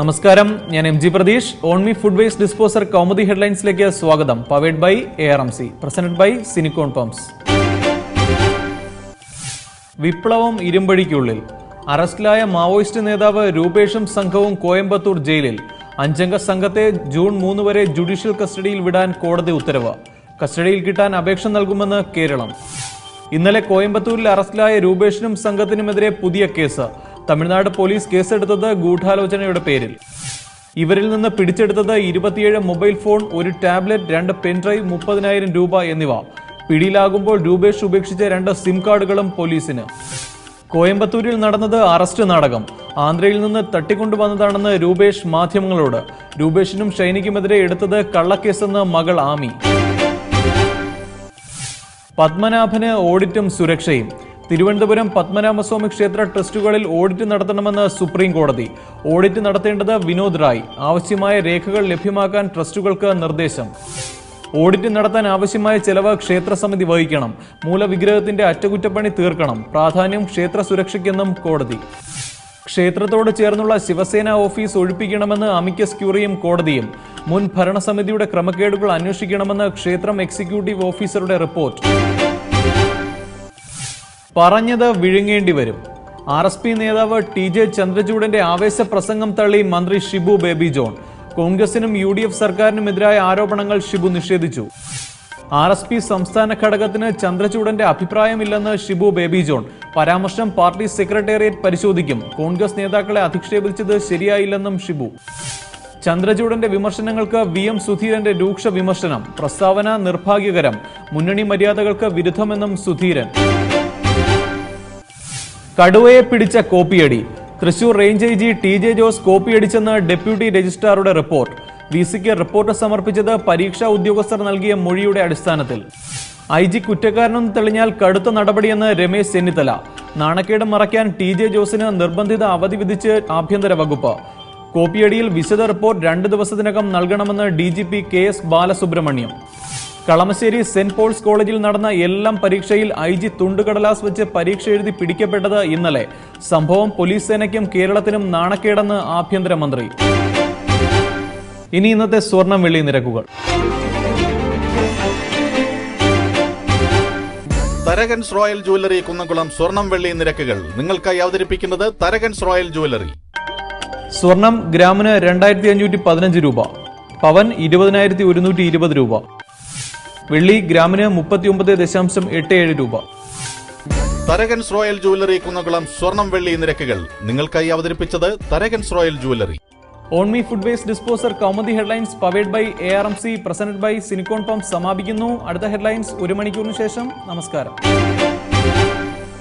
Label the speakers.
Speaker 1: നമസ്കാരം. ഞാൻ M G Pratheesh. Onmi food waste disposer Kaumudi ഹെഡ്ലൈൻസിലേക്ക് സ്വാഗതം. Powered by A R M C presented by Sinicon pumps വിപ്ലവം ഇരുമ്പഴിക്കുള്ളിൽ. അറസ്റ്റിലായ മാവോയിസ്റ്റ് നേതാവ് രൂപേഷും സംഘവും കോയമ്പത്തൂർ ജയിലിൽ. അഞ്ചംഗ സംഘത്തെ ജൂൺ മൂന്ന് വരെ ജുഡീഷ്യൽ കസ്റ്റഡിയിൽ വിടാൻ കോടതി ഉത്തരവ്. കസ്റ്റഡിയിൽ കിട്ടാൻ അപേക്ഷ നൽകുമെന്ന് കേരളം. ഇന്നലെ കോയമ്പത്തൂരിൽ അറസ്റ്റിലായ രൂപേഷിനും സംഘത്തിനുമെതിരെ പുതിയ കേസ്. തമിഴ്നാട് പോലീസ് കേസെടുത്തത് ഗൂഢാലോചനയുടെ പേരിൽ. ഇവരിൽ നിന്ന് പിടിച്ചെടുത്തത് ഇരുപത്തിയേഴ് മൊബൈൽ ഫോൺ ഒരു ടാബ്ലറ്റ് രണ്ട് പെൻഡ്രൈവ് മുപ്പതിനായിരം രൂപ എന്നിവ. പിടിയിലാകുമ്പോൾ രൂപേഷ് ഉപേക്ഷിച്ച രണ്ട് സിം കാർഡുകളും പോലീസിന്. കോയമ്പത്തൂരിൽ നടന്നത് അറസ്റ്റ് നാടകം. ആന്ധ്രയിൽ നിന്ന് തട്ടിക്കൊണ്ടുവന്നതാണെന്ന് രൂപേഷ് മാധ്യമങ്ങളോട്. രൂപേഷിനും ഷൈനിക്കുമെതിരെ എടുത്തത് കള്ളക്കേസെന്ന് മകൾ ആമി. പത്മനാഭന് ഓഡിറ്റും സുരക്ഷയും. തിരുവനന്തപുരം പത്മനാഭസ്വാമി ക്ഷേത്ര ട്രസ്റ്റുകളിൽ ഓഡിറ്റ് നടത്തണമെന്ന് സുപ്രീം കോടതി ഓഡിറ്റ് നടത്തേണ്ടത് വിനോദ് റായ്. ആവശ്യമായ രേഖകൾ ലഭ്യമാക്കാൻ ട്രസ്റ്റുകൾക്ക് നിർദ്ദേശം. ഓഡിറ്റ് നടത്താൻ ആവശ്യമായ ചെലവ് ക്ഷേത്ര സമിതി വഹിക്കണം. മൂലവിഗ്രഹത്തിന്റെ അറ്റകുറ്റപ്പണി തീർക്കണം. പ്രാധാന്യം ക്ഷേത്ര സുരക്ഷയ്ക്കെന്നും കോടതി. ക്ഷേത്രത്തോട് ചേർന്നുള്ള ശിവസേന ഓഫീസ് ഒഴിപ്പിക്കണമെന്ന് അമിക്കസ് ക്യൂറിയും കോടതിയും. മുൻ ഭരണസമിതിയുടെ ക്രമക്കേടുകൾ അന്വേഷിക്കണമെന്ന് ക്ഷേത്രം എക്സിക്യൂട്ടീവ് ഓഫീസറുടെ റിപ്പോർട്ട്. പറഞ്ഞത് വിഴുങ്ങേണ്ടി വരും. ആർ എസ് പി നേതാവ് ടി ജെ ചന്ദ്രചൂഡന്റെ ആവേശ പ്രസംഗം തള്ളി മന്ത്രി ഷിബു ബേബി ജോൺ. കോൺഗ്രസിനും യു ഡി എഫ് സർക്കാരിനുമെതിരായ ആരോപണങ്ങൾ ഷിബു നിഷേധിച്ചു. ആർ എസ് പി സംസ്ഥാന ഘടകത്തിന് ചന്ദ്രചൂഡന്റെ അഭിപ്രായമില്ലെന്ന് ഷിബു ബേബി ജോൺ. പരാമർശം പാർട്ടി സെക്രട്ടേറിയറ്റ് പരിശോധിക്കും. കോൺഗ്രസ് നേതാക്കളെ അധിക്ഷേപിച്ചത് ശരിയായില്ലെന്നും ഷിബു. ചന്ദ്രചൂഡന്റെ വിമർശനങ്ങൾക്ക് വി എം സുധീരന്റെ രൂക്ഷ വിമർശനം. പ്രസ്താവന നിർഭാഗ്യകരം. മുന്നണി മര്യാദകൾക്ക് വിരുദ്ധമെന്നും സുധീരൻ. കടുവയെ പിടിച്ച കോപ്പിയടി. Thrissur range I G T J Jose കോപ്പിയടിച്ചെന്ന് deputy രജിസ്ട്രാറുടെ റിപ്പോർട്ട്. വി സിക്ക് റിപ്പോർട്ട് സമർപ്പിച്ചത് പരീക്ഷാ ഉദ്യോഗസ്ഥർ നൽകിയ മൊഴിയുടെ അടിസ്ഥാനത്തിൽ. ഐ ജി കുറ്റക്കാരനെന്ന് തെളിഞ്ഞാൽ കടുത്ത നടപടിയെന്ന് രമേശ് ചെന്നിത്തല. നാണക്കേട് മറയ്ക്കാൻ ടി ജെ ജോസിന് നിർബന്ധിത അവധി വിധിച്ച് ആഭ്യന്തര വകുപ്പ്. കോപ്പിയടിയിൽ വിശദ റിപ്പോർട്ട് രണ്ട് ദിവസത്തിനകം നൽകണമെന്ന് D G P K S Balasubramaniam. Kalamassery Saint Paul's കോളേജിൽ നടന്ന എല്ലാം പരീക്ഷയിൽ ഐ ജി തുണ്ടുകടലാസ് വെച്ച് പരീക്ഷ എഴുതി പിടിക്കപ്പെട്ടത് ഇന്നലെ. സംഭവം പോലീസ് സേനയ്ക്കും കേരളത്തിനും നാണക്കേടെന്ന് ആഭ്യന്തരമന്ത്രി ഇനി ഇന്നത്തെ സ്വർണം വെള്ളി നിരക്കുകൾ.
Speaker 2: തരകൻസ് റോയൽ ജുവല്ലറി കുന്നംകുളം സ്വർണം വെള്ളി നിരക്കുകൾ. നിങ്ങൾക്കായി അവതരിപ്പിക്കുന്നത് തരകൻസ് റോയൽ ജുവല്ലറി.
Speaker 1: സ്വർണം ഗ്രാമിന് രണ്ടായിരത്തി അഞ്ഞൂറ്റി പതിനഞ്ച് രൂപ. പവൻ ഇരുപതിനായിരത്തി ഒരുന്നൂറ്റി ഇരുപത് രൂപ. വെള്ളി ഗ്രാമിന് മുപ്പത്തിയൊമ്പത് ദശാംശം എട്ട് ഏഴ് രൂപ.
Speaker 2: തരകൻസ് റോയൽ ജുവല്ലറി കുന്നകുളം സ്വർണം വെള്ളി നിരക്കുകൾ. നിങ്ങൾക്കായി അവതരിപ്പിച്ചത് Tharakan's royal jewellery.
Speaker 1: Onmi food waste disposer Kaumudi headlines powered by A R M C presented by Sinicon pump സമാപിക്കുന്നു. അടുത്ത ഹെഡ്ലൈൻസ് ഒരു മണിക്കൂറിന് ശേഷം. നമസ്കാരം.